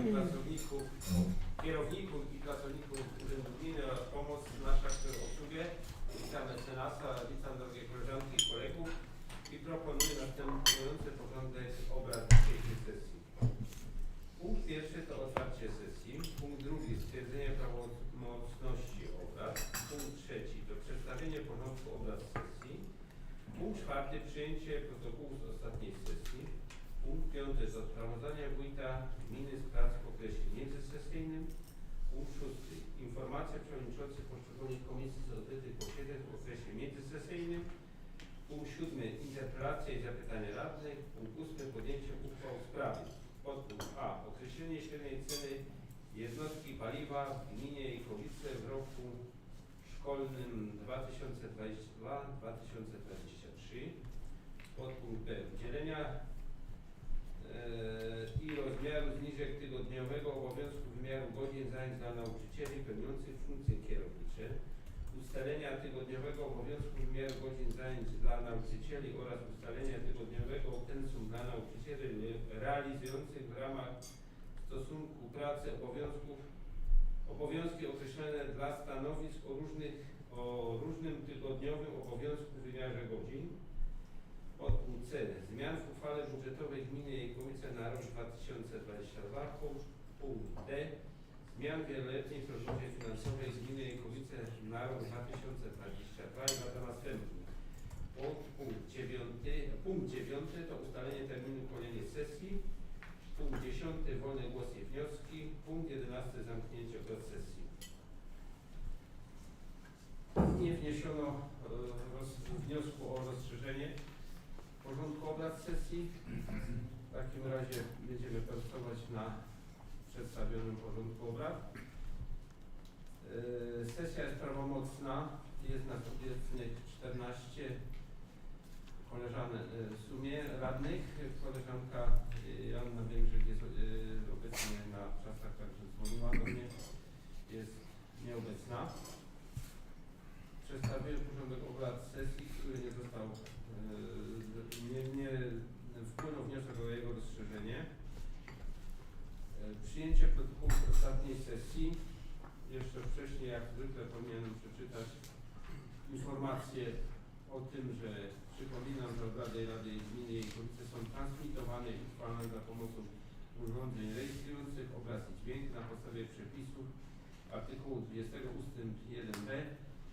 i pracowników, kierowników i pracowników Urzędu Gminy oraz pomoc na szachcie obsługę. Witam mecenasa, witam drogie koleżanki i kolegów i proponuję następujący porządek obrad dzisiejszej sesji. Punkt pierwszy to otwarcie sesji. Punkt drugi stwierdzenie prawomocności obrad. Punkt trzeci to przedstawienie porządku obrad sesji. Punkt czwarty przyjęcie protokołu. Punkt piąty to sprawozdanie wójta gminy z prac w okresie międzysesyjnym. Punkt szósty informacja przewodniczących poszczególnych komisji z odbytych posiedzeń w okresie międzysesyjnym. Punkt siódmy interpelacje i zapytania radnych. Punkt ósmy podjęcie uchwał w sprawie. Podpunkt A. Określenie średniej ceny jednostki paliwa w gminie Jejkowice w roku szkolnym 2022-2023. Podpunkt B. Udzielenia i rozmiaru zniżek tygodniowego obowiązku wymiaru godzin zajęć dla nauczycieli pełniących funkcje kierownicze, ustalenia tygodniowego obowiązku wymiaru godzin zajęć dla nauczycieli oraz ustalenia tygodniowego pensum dla nauczycieli realizujących w ramach stosunku pracy obowiązków obowiązki określone dla stanowisk o różnych o różnym tygodniowym obowiązku wymiarze godzin. Podpunkt C. Zmian w uchwale budżetowej gminy Jejkowice na rok 2022. Punkt D. Zmian w wieloletniej prognozie finansowej gminy Jejkowice na rok 2022 i lata następne. Punkt, punkt, dziewiąty, punkt dziewiąty to ustalenie terminu kolejnej sesji. Punkt dziesiąty wolne głosy i wnioski. Punkt jedenasty zamknięcie obrad sesji. Nie wniesiono e, roz, wniosku o rozszerzenie porządku obrad sesji. W takim razie będziemy pracować na przedstawionym porządku obrad. Yy, Sesja jest prawomocna. Jest nas obecnych 14 koleżanek yy, w sumie radnych. Koleżanka yy, Joanna Węgrzyk jest obecnie na czasach, także dzwoniła do mnie. Jest nieobecna. Przedstawiłem porządek obrad sesji, który nie został, nie, nie wpłynął wniosek o jego rozszerzenie. E, Przyjęcie protokołu z ostatniej sesji. Jeszcze wcześniej, jak zwykle, powinienem przeczytać informację o tym, że przypominam, że obrady Rady Gminy i Jejkowice są transmitowane i trwalne za pomocą urządzeń rejestrujących obraz i dźwięk na podstawie przepisów artykułu 20 ust. 1b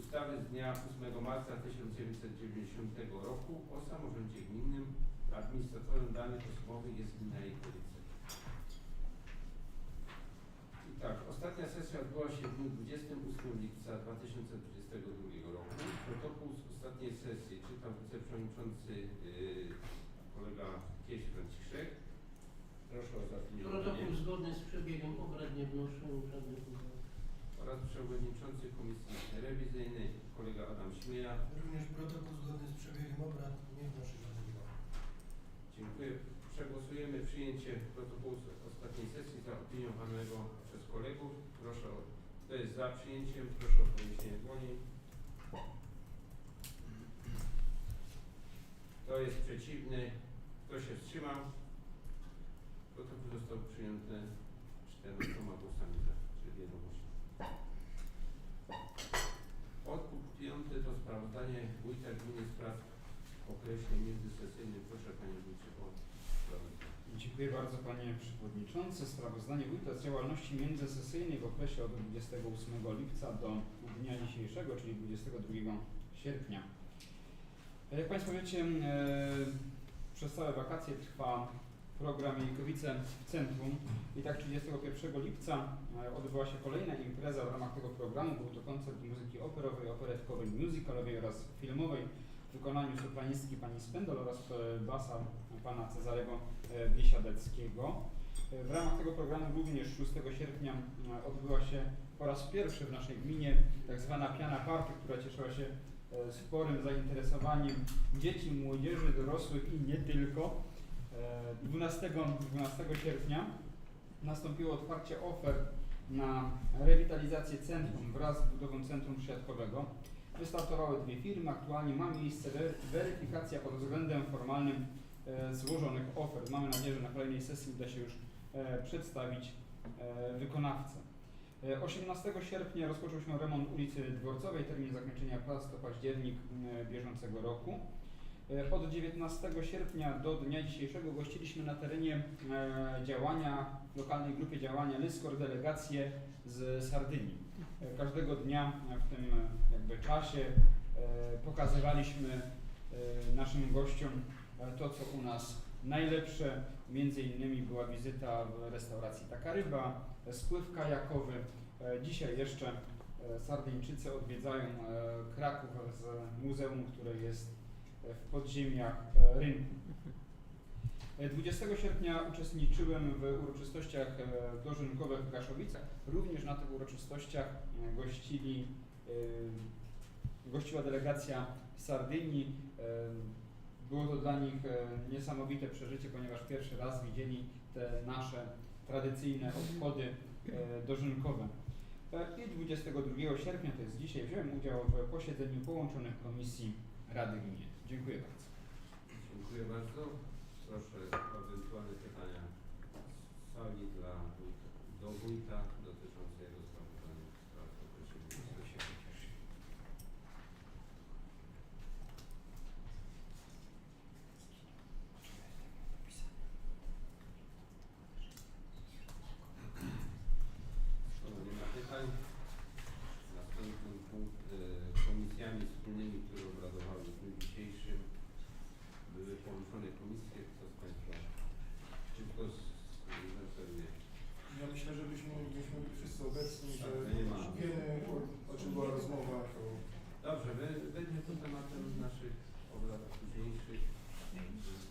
ustawy z dnia 8 marca 1990 roku o samorządzie gminnym. Administratorem danych osobowych jest gmina Jejkowice. I tak, ostatnia sesja odbyła się w dniu 28 lipca 2022 roku. Protokół z ostatniej sesji czytał wiceprzewodniczący yy, kolega Kieś Franciszek. Proszę o zaopiniowanie. Protokół zgodny z przebiegiem obrad nie wnoszę żadnych. Oraz przewodniczący Komisji Rewizyjnej kolega Adam Śmieja. Również protokół zgodny z przebiegiem obrad nie wnoszę uwag. Dziękuję. Przegłosujemy przyjęcie protokołu z ostatniej sesji zaopiniowanego przez kolegów. Proszę o, kto jest za przyjęciem, proszę o podniesienie dłoni. Kto jest przeciwny, kto się wstrzymał? Protokół został przyjęty 14 głosami za, czyli jednogłośnie. Podpunkt piąty to sprawozdanie wójta gminy z prac w okresie międzysesyjnym. Proszę Panie Wójcie. Dziękuję bardzo Panie Przewodniczący. Sprawozdanie Wójta z działalności międzysesyjnej w okresie od 28 lipca do dnia dzisiejszego, czyli 22 sierpnia. Jak Państwo wiecie, e, przez całe wakacje trwa program Jejkowice w Centrum i tak 31 lipca e, odbyła się kolejna impreza w ramach tego programu. Był to koncert muzyki operowej, operetkowej, musicalowej oraz filmowej w wykonaniu sopranistki pani Spendel oraz e, basa pana Cezarego e, Biesiadeckiego. E, W ramach tego programu również 6 sierpnia odbyła się po raz pierwszy w naszej gminie tak zwana piana party, która cieszyła się sporym zainteresowaniem dzieci, młodzieży, dorosłych i nie tylko. E, 12, 12 sierpnia nastąpiło otwarcie ofert na rewitalizację centrum wraz z budową centrum siatkowego. Wystartowały dwie firmy. Aktualnie ma miejsce wery- weryfikacja pod względem formalnym e, złożonych ofert. Mamy nadzieję, że na kolejnej sesji uda się już e, przedstawić e, wykonawcę. E, 18 sierpnia rozpoczął się remont ulicy Dworcowej, termin zakończenia prac to październik bieżącego roku. Od 19 sierpnia do dnia dzisiejszego gościliśmy na terenie działania, lokalnej grupie działania Lyskor delegację z Sardynii. Każdego dnia w tym e, jakby czasie e, pokazywaliśmy e, naszym gościom to, co u nas najlepsze. Między innymi była wizyta w restauracji Taka Ryba, spływ kajakowy. Dzisiaj jeszcze Sardyńczycy odwiedzają Kraków z muzeum, które jest w podziemiach rynku. E, 20 sierpnia uczestniczyłem w uroczystościach e, dożynkowych w Gaszowicach. Również na tych uroczystościach e, gościli, e, gościła delegacja z Sardynii. E, Było to dla nich e, niesamowite przeżycie, ponieważ pierwszy raz widzieli te nasze tradycyjne obchody e, dożynkowe. E, I 22 sierpnia, to jest dzisiaj, wziąłem udział w posiedzeniu połączonych komisji Rady Gminy. Dziękuję bardzo. Dziękuję bardzo. Proszę o ewentualne pytania z sali dla do wójta dotyczące jego sprawozdania spraw określonych. Skoro nie ma pytań, następny punkt e, komisjami wspólnymi, które obradowały w dniu dzisiejszym były połączone komisje. Kto z Państwa szybko zreferuje? Ja myślę, że byśmy, byśmy byli wszyscy obecni, że Tak, nie ma. wiemy o, o czym była rozmowa, to Dobrze, be- będzie to tematem naszych obrad późniejszych.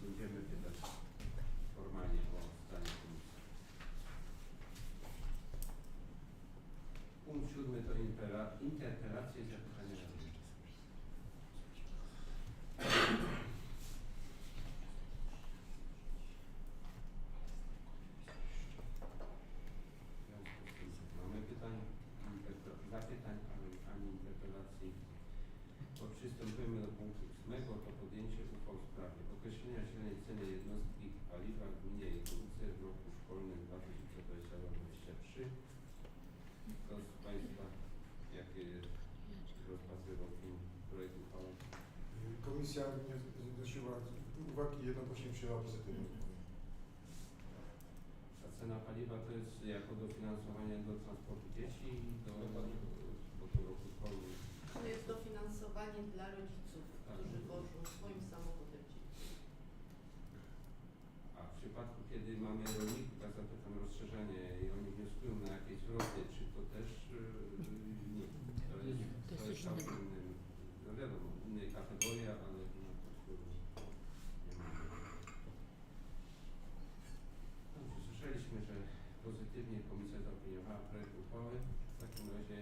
Będziemy pytać formalnie o stanie komisji. Punkt siódmy to impera- interpelacje i zapytania Rady. W związku z tym mamy pytań, interpe- zapytań, ale ani interpelacji. To przystępujemy do punktu ósmego, to podjęcie uchwał w sprawie określenia średniej ceny jednostki paliwa w gminie Jekłowice w roku szkolnym 2022-2023. Kto z Państwa, jakie rozpatrywał ten projekt uchwały? Komisja nie wnosiła uwagi jednogłośnie przyjęła pozytywnie. A cena paliwa to jest jako dofinansowanie do transportu dzieci do, do tego roku szkolnym. To jest dofinansowanie dla rodziców, Tak. którzy wożą swoim samochodem dzieci. A w przypadku, kiedy mamy rolników, tak zapytam rozszerzenie i oni wnioskują na jakieś zwroty, czy to też yy, nie? To jest, To jest to jest coś innego. całkiem innym, no wiadomo, innej kategoria, ale no, po prostu nie ma. Dobrze, słyszeliśmy, że pozytywnie komisja zaopiniowała projekt uchwały. W takim razie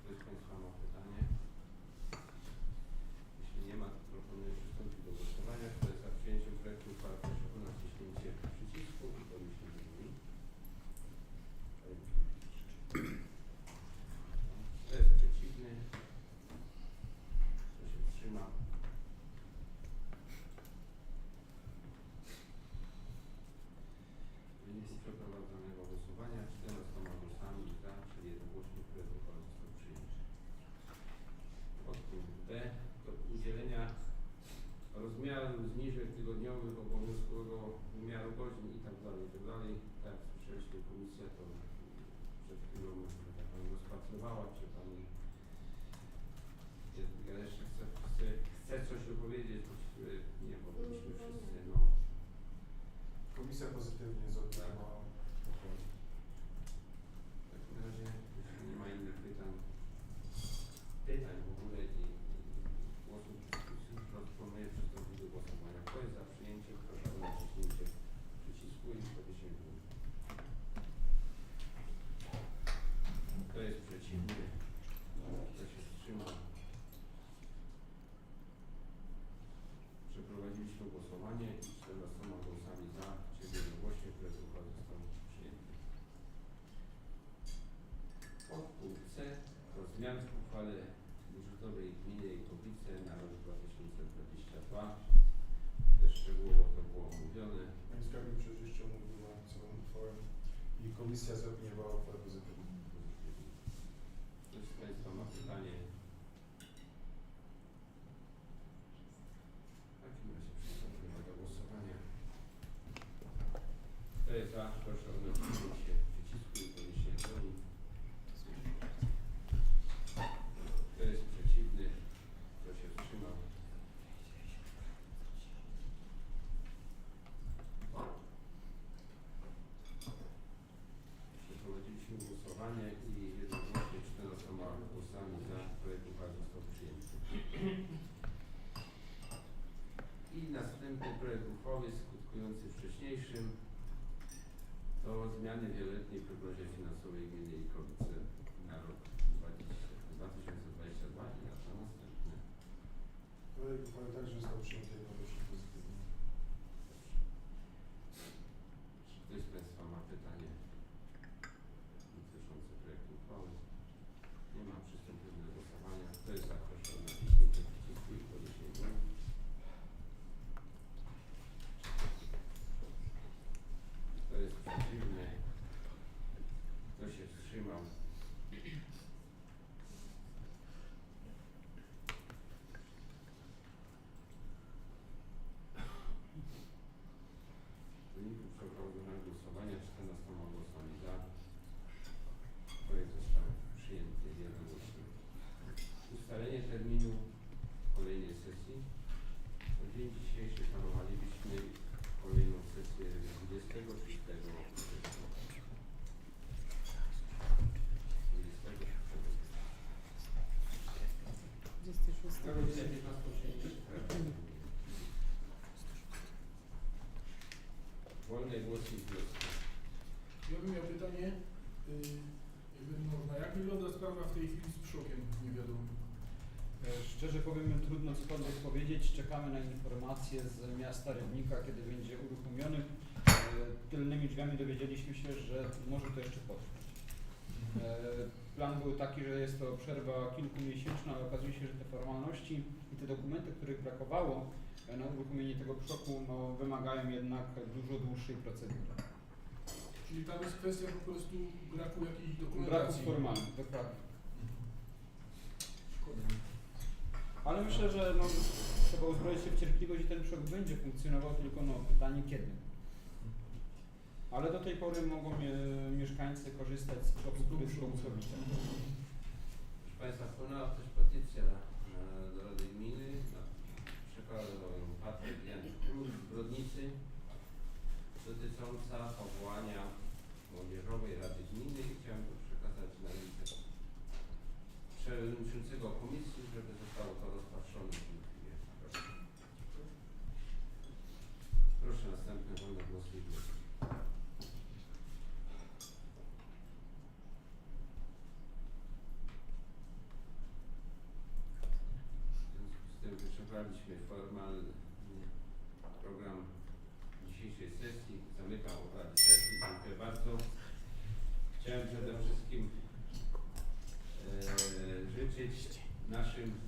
ktoś z Państwa ma pytanie? Jeśli nie ma, to proponuję przystąpić do głosowania. Kto jest za przyjęciem projektu uchwały, proszę o naciśnięcie przycisku i podniesienie dłoni. Kto jest przeciwny? Kto się wstrzymał? W wyniku przeprowadzonego głosowania 14 głosami za, czyli jednogłośnie projekt uchwały został przyjęty. Podpunkt B do udzielenia rozmiaru zniżek tygodniowych obowiązkowego wymiaru godzin i tak dalej, i tak dalej. Tak jak słyszeliśmy, komisja to przed chwilą, że tak powiem, rozpatrywała, czy Pani ja- jeszcze chcę, chcę, chcę coś dopowiedzieć, właściwie nie, bo byliśmy wszyscy, no. Komisja pozytywnie zaopiniowała uchwałę. W takim razie, jeśli nie ma innych pytań, pytań w ogóle i, i głosów w dyskusji, proponuję przystąpić do głosowania. Kto jest za przyjęciem, proszę o naciśnięcie przycisku i podniesienie dłoni. Kto jest przeciwny? Kto się wstrzymał? Przeprowadziliśmy głosowanie i 14 głosami za, czyli jednogłośnie projekt uchwały został przyjęty. Podpunkt C to zmian w uchwale budżetowej gminy Jejkowice na rok 2022. Też szczegółowo to było omówione. Pani skarbnik przejrzyście omówiła całą uchwałę. I komisja zaopiniowała uchwałę pozytywną. Ktoś z Państwa ma pytanie? W takim razie przystąpimy do głosowania. Kto jest za? Proszę o naciśnięcie przycisku i podniesienie dłoni. Kto jest przeciwny? Kto się wstrzymał? Przeprowadziliśmy głosowanie i jednogłośnie 14 głosami za projekt uchwały został przyjęty. I następny projekt uchwały wcześniejszym to zmiany wieloletniej prognozie finansowej gminy Ikowice na rok 20, 2022 i lata następne. Projekt uchwały także został przyjęty jednogłośnie pozytywnie. Czy ktoś z Państwa ma pytanie dotyczące projektu uchwały? Nie ma. Przystępujemy do głosowania. Kto jest za? Proszę o naciśnięcie przycisku i podniesienie dłoni. Kto jest przeciwny? Kto się wstrzymał? W wyniku przeprowadzonego głosowania 14 głosami za projekt został przyjęty jednogłośnie. Ustalenie terminu kolejnej sesji. Na dzień dzisiejszy planowalibyśmy kolejną sesję 26 września. 26. Wolne głosy i wnioski. Ja bym miał pytanie, yy, jakby można, jak wygląda sprawa w tej chwili z przokiem niewiadomym? E, Szczerze powiem, trudno cokolwiek powiedzieć. Czekamy na informacje z miasta Rybnika, kiedy będzie uruchomiony. E, Tylnymi drzwiami dowiedzieliśmy się, że może to jeszcze potrwać. Plan był taki, że jest to przerwa kilkumiesięczna, ale okazuje się, że te formalności i te dokumenty, których brakowało e, na uruchomienie tego przoku, no, wymagają jednak dużo dłuższej procedury. Czyli tam jest kwestia po prostu braku jakiejś Braków dokumentacji. formalnych, dokładnie. Szkoda. Ale myślę, że no, trzeba uzbroić się w cierpliwość i ten przok będzie funkcjonował, tylko no, pytanie kiedy. Ale do tej pory mogą mieszkańcy korzystać z w Bogusławicach. Proszę Państwa, wpłynęła też petycja e, do Rady Gminy. No, Przekazał ją Patryk Jan Brodnicy dotycząca powołania Młodzieżowej Rady Gminy i chciałem to przekazać na ręce przewodniczącego komisji, żeby zostało to rozpatrzone w tym chwili. Proszę. Proszę następne wolne głosy i wnioski. W wyczerpaliśmy formalny program dzisiejszej sesji. Zamykam obrady sesji. Dziękuję bardzo. Chciałem przede wszystkim e, życzyć naszym